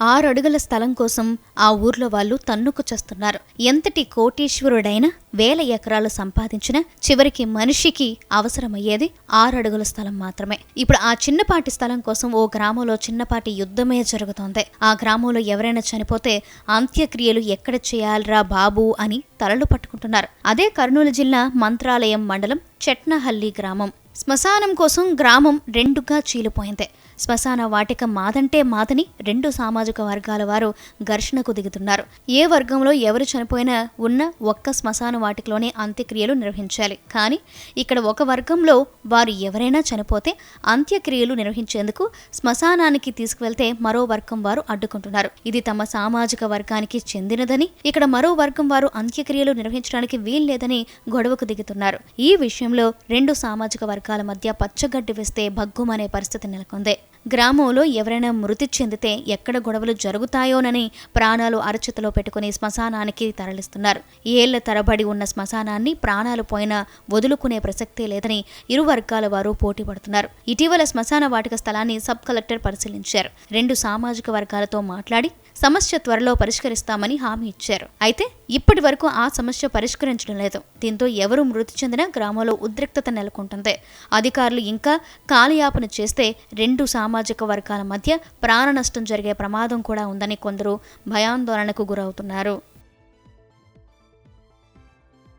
ఆరడుగుల స్థలం కోసం ఆ ఊర్లో వాళ్ళు తన్నుకు చేస్తున్నారు. ఎంతటి కోటీశ్వరుడైనా వేల ఎకరాలు సంపాదించిన చివరికి మనిషికి అవసరమయ్యేది ఆరు అడుగుల స్థలం మాత్రమే. ఇప్పుడు ఆ చిన్నపాటి స్థలం కోసం ఓ గ్రామంలో చిన్నపాటి యుద్ధమే జరుగుతోంది. ఆ గ్రామంలో ఎవరైనా చనిపోతే అంత్యక్రియలు ఎక్కడ చేయాలరా బాబు అని తలలు పట్టుకుంటున్నారు. అదే కర్నూలు జిల్లా మంత్రాలయం మండలం చెట్నహల్లి గ్రామం. శ్మశానం కోసం గ్రామం రెండుగా చీలిపోయింది. శ్మశాన వాటిక మాదంటే మాదని రెండు సామాజిక వర్గాల వారు ఘర్షణకు దిగుతున్నారు. ఏ వర్గంలో ఎవరు చనిపోయినా ఉన్న ఒక్క శ్మశాన వాటిలోనే అంత్యక్రియలు నిర్వహించాలి. కానీ ఇక్కడ ఒక వర్గంలో వారు ఎవరైనా చనిపోతే అంత్యక్రియలు నిర్వహించేందుకు శ్మశానానికి తీసుకువెళ్తే మరో వర్గం వారు అడ్డుకుంటున్నారు. ఇది తమ సామాజిక వర్గానికి చెందినదని ఇక్కడ మరో వర్గం వారు అంత్యక్రియలు నిర్వహించడానికి వీల్లేదని గొడవకు దిగుతున్నారు. ఈ విషయంలో రెండు సామాజిక వర్గాల మధ్య పచ్చగడ్డి వేస్తే భగ్గుమనే పరిస్థితి నెలకొంది. గ్రామంలో ఎవరైనా మృతి చెందితే ఎక్కడ గొడవలు జరుగుతాయోనని ప్రాణాలు అరచితలో పెట్టుకుని శ్మశానానికి తరలిస్తున్నారు. ఏళ్ళ తరబడి ఉన్న శ్మశానాన్ని ప్రాణాలు పోయినా వదులుకునే ప్రసక్తే లేదని ఇరు వర్గాల వారు పోటీ పడుతున్నారు. ఇటీవల శ్మశాన వాటిక స్థలాన్ని సబ్ కలెక్టర్ పరిశీలించారు. రెండు సామాజిక వర్గాలతో మాట్లాడి సమస్య త్వరలో పరిష్కరిస్తామని హామీ ఇచ్చారు. అయితే ఇప్పటి వరకు ఆ సమస్య పరిష్కరించడం లేదు. దీంతో ఎవరు మృతి చెందినా గ్రామంలో ఉద్రిక్తత నెలకొంటుంది. అధికారులు ఇంకా కాలయాపన చేస్తే రెండు సామాజిక వర్గాల మధ్య ప్రాణ నష్టం జరిగే ప్రమాదం కూడా ఉందని కొందరు భయాందోళనకు గురవుతున్నారు.